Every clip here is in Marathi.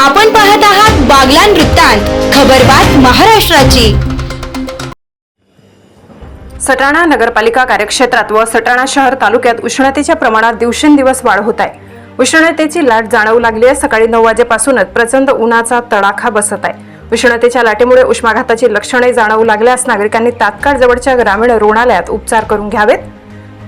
आपण पाहत आहात बागलान वृत्तांत खबरबात महाराष्ट्राची. सटाणा नगरपालिका कार्यक्षेत्रात व सटाणा शहर तालुक्यात उष्णतेच्या प्रमाणात दिवसेंदिवस वाढ होत आहे. उष्णतेची लाट जाणवू लागली आहे. सकाळी नऊ वाजेपासूनच प्रचंड उन्हाचा तडाखा बसत आहे. उष्णतेच्या लाटेमुळे उष्माघाताची लक्षणे जाणवू लागल्यास नागरिकांनी तात्काळ जवळच्या ग्रामीण रुग्णालयात उपचार करून घ्यावेत.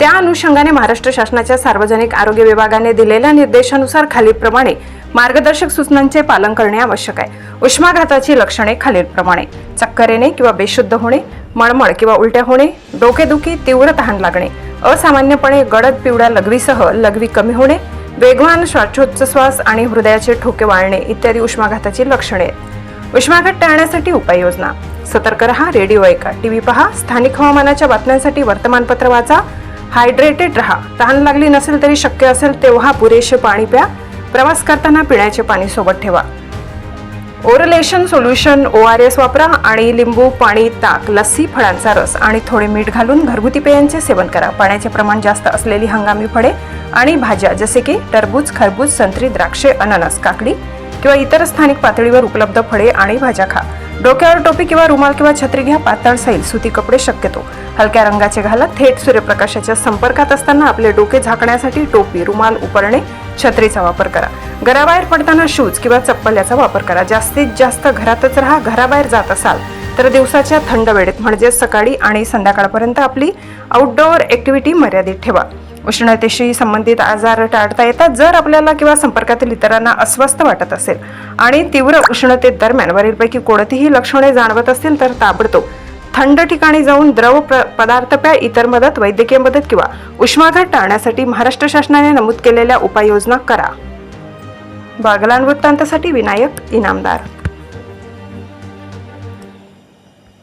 त्या अनुषंगाने महाराष्ट्र शासनाच्या सार्वजनिक आरोग्य विभागाने दिलेल्या निर्देशानुसार खालीलप्रमाणे मार्गदर्शक सूचनांचे पालन करणे आवश्यक आहे. उष्माघाताची लक्षणे खालीलप्रमाणे. चक्कर येणे किंवा बेशुद्ध होणे मळमळ किंवा उलट्या होणे डोकेदुखी तीव्र तहान लागणे असामान्यपणे गडद पिवळ्या लघवीसह लघवी कमी होणे वेगवान श्वासोच्छ्वास आणि हृदयाचे ठोके वाळणे इत्यादी उष्माघाताची लक्षणे आहेत. उष्माघात टाळण्यासाठी उपाययोजना. सतर्क रहा रेडिओ ऐका टीव्ही पहा स्थानिक हवामानाच्या बातम्यांसाठी वर्तमानपत्र वाचा हायड्रेटेड रहा. तहान लागली नसेल तरी शक्य असेल तेव्हा पुरेसे पाणी प्या. प्रवास करताना पिण्याचे पाणी सोबत ठेवा. ओरलेशन सोल्युशन ओ आर एस वापरा आणि लिंबू पाणी ताक लस्सी फळांचा रस आणि थोडे मीठ घालून घरगुती पेयांचे सेवन करा. पाण्याचे प्रमाण जास्त असलेली हंगामी फळे आणि भाज्या जसे की टरबूज खरबूज संत्री द्राक्षे अननस काकडी किंवा इतर स्थानिक पातळीवर उपलब्ध फळे आणि भाज्या खा. डोक्यावर टोपी किंवा रुमाल किंवा छत्री घ्या पातळ सैल सुती कपडे शक्यतो. हलक्या रंगाचे घाला थेट सूर्यप्रकाशाच्या संपर्कात असताना आपले डोके झाकण्यासाठी टोपी रुमाल उपरणे छत्रीचा वापर करा. घराबाहेर पडताना शूज किंवा चप्पल याचा वापर करा. जास्तीत जास्त घरातच राहा घराबाहेर जात असाल तर दिवसाच्या थंड वेळेत म्हणजे सकाळी आणि संध्याकाळपर्यंत आपली आउटडोअर ॲक्टिव्हिटी मर्यादित ठेवा. उष्णतेशी संबंधित आजार टाळता येतात जर आपल्याला किंवा संपर्कातील इतरांना अस्वस्थ वाटत असेल आणि तीव्र उष्णते दरम्यान वरीलपैकी कोणतीही लक्षणे जाणवत असतील तर ताबडतोब थंड ठिकाणी जाऊन द्रव प्र- पदार्थ प्या इतर मदत वैद्यकीय मदत किंवा उष्माघात टाळण्यासाठी महाराष्ट्र शासनाने नमूद केलेल्या उपाययोजना करा. बागलान वृत्तांतासाठी विनायक इनामदार.